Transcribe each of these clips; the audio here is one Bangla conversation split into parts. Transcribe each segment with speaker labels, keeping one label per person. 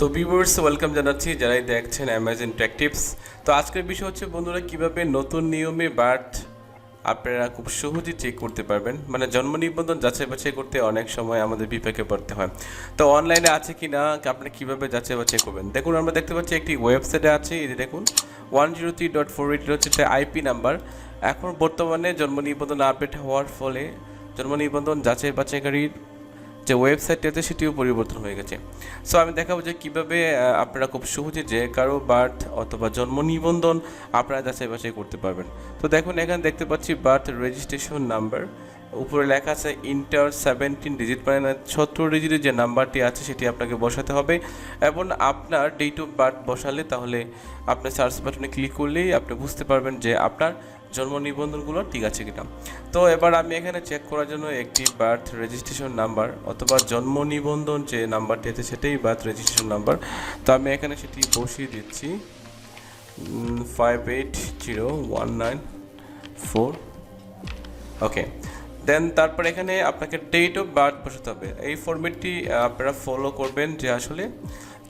Speaker 1: তো ভিউয়ার্স ওয়েলকাম জানাচ্ছি যারাই দেখছেন অ্যামাজন টেকটিপস তো আজকের বিষয় হচ্ছে বন্ধুরা, কীভাবে নতুন নিয়মে বার্থ আপনারা খুব সহজেই চেক করতে পারবেন। মানে জন্ম নিবন্ধন যাচাই বাছাই করতে অনেক সময় আমাদের বিপাকে পড়তে হয়। তো অনলাইনে আছে কি না আপনি কীভাবে যাচাই বাছাই করবেন? দেখুন, আমরা দেখতে পাচ্ছি একটি ওয়েবসাইটে আছে, এই যে দেখুন one zero three dot four eight হচ্ছে আইপি নাম্বার এখন বর্তমানে জন্ম নিবন্ধন আপডেট হওয়ার ফলে জন্ম নিবন্ধন যাচাই বাছাইকারীর যে ওয়েবসাইটটি আছে সেটিও পরিবর্তন হয়ে গেছে। সো আমি দেখাবো যে কীভাবে আপনারা খুব সহজে যে কারও বার্থ অথবা জন্ম নিবন্ধন আপনারা যাচাই বাছাই করতে পারবেন। তো দেখুন, এখানে দেখতে পাচ্ছি বার্থ রেজিস্ট্রেশন নাম্বার উপরে লেখা আছে ইন্টার সেভেন্টিন ডিজিট মানে সতেরো ডিজিটের যে নাম্বারটি আছে, সেটি আপনাকে বসাতে হবে। এবং আপনার ডেট অফ বার্থ বসালে তাহলে আপনি সার্চ বাটনে ক্লিক করলেই আপনি বুঝতে পারবেন যে আপনার জন্ম নিবন্ধনগুলো ঠিক আছে কিনা। তো এবার আমি এখানে চেক করার জন্য একটি বার্থ রেজিস্ট্রেশন নাম্বার অথবা জন্ম নিবন্ধন যে নাম্বারটি আছে, সেটাই বার্থ রেজিস্ট্রেশন নাম্বার তো আমি এখানে সেটি বসিয়ে দিচ্ছি। Five eight zero one nine four okay then তারপর এখানে আপনাকে ডেট অফ বার্থ বসাতে হবে। এই ফরম্যাটটি আপনারা ফলো করবেন যে আসলে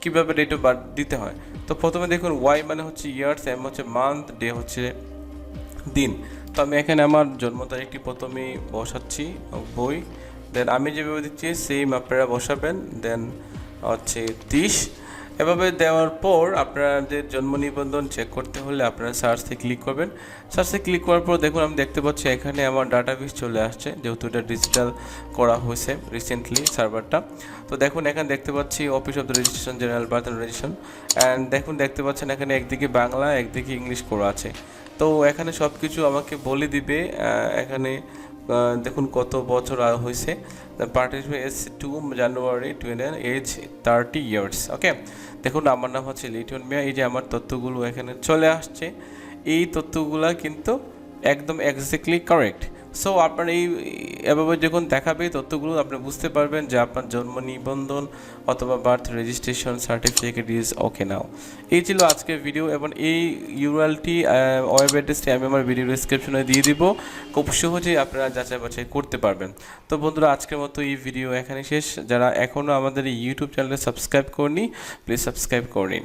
Speaker 1: কীভাবে ডেট অফ বার্থ দিতে হয়। তো প্রথমে দেখুন ওয়াই মানে হচ্ছে ইয়ার্স এম হচ্ছে মান্থ ডে হচ্ছে দিন। তো আমি এখানে আমার জন্ম তারিখটি প্রথমেই বসাচ্ছি, বই। দেন আমি যেভাবে দিচ্ছি সেম আপনারা বসাবেন। দেন হচ্ছে তিরিশ। এভাবে দেওয়ার পর আপনাদের জন্ম নিবন্ধন চেক করতে হলে আপনারা সার্চে ক্লিক করবেন। সার্চে ক্লিক করার পর দেখুন, আমি দেখতে পাচ্ছি এখানে আমার ডাটাবেস চলে আসছে, যেহেতু এটা ডিজিটাল করা হয়েছে রিসেন্টলি সার্ভারটা তো দেখুন, এখানে দেখতে পাচ্ছি office of the registration general birth registration and দেখুন, দেখতে পাচ্ছেন এখানে একদিকে বাংলা, একদিকে ইংলিশ করা আছে। তো এখানে সব কিছু আমাকে বলে দিবে এখানে দেখুন কত বছর হয়েছে। Participant S two January twenty age thirty years okay দেখুন, আমার নাম হচ্ছে লিটন মিয়া। এই যে আমার তথ্যগুলো এখানে চলে আসছে। এই তথ্যগুলো কিন্তু একদম এক্স্যাক্টলি কারেক্ট সো আপনার এই, এভাবে যখন দেখাবে তথ্যগুলো, আপনি বুঝতে পারবেন যে আপনার জন্ম নিবন্ধন অথবা birth registration certificate is okay now এই ছিল আজকের ভিডিও এবং এই ইউআরএলটি ওয়েব অ্যাড্রেসটি আমি আমার ভিডিও ডিসক্রিপশনে দিয়ে দিব। খুব সহজেই আপনারা যাচাই বাছাই করতে পারবেন। তো বন্ধুরা, আজকের মতো এই ভিডিও এখানে শেষ। যারা এখনও আমাদের ইউটিউব চ্যানেলে সাবস্ক্রাইব করেনি প্লিজ সাবস্ক্রাইব করে নিন।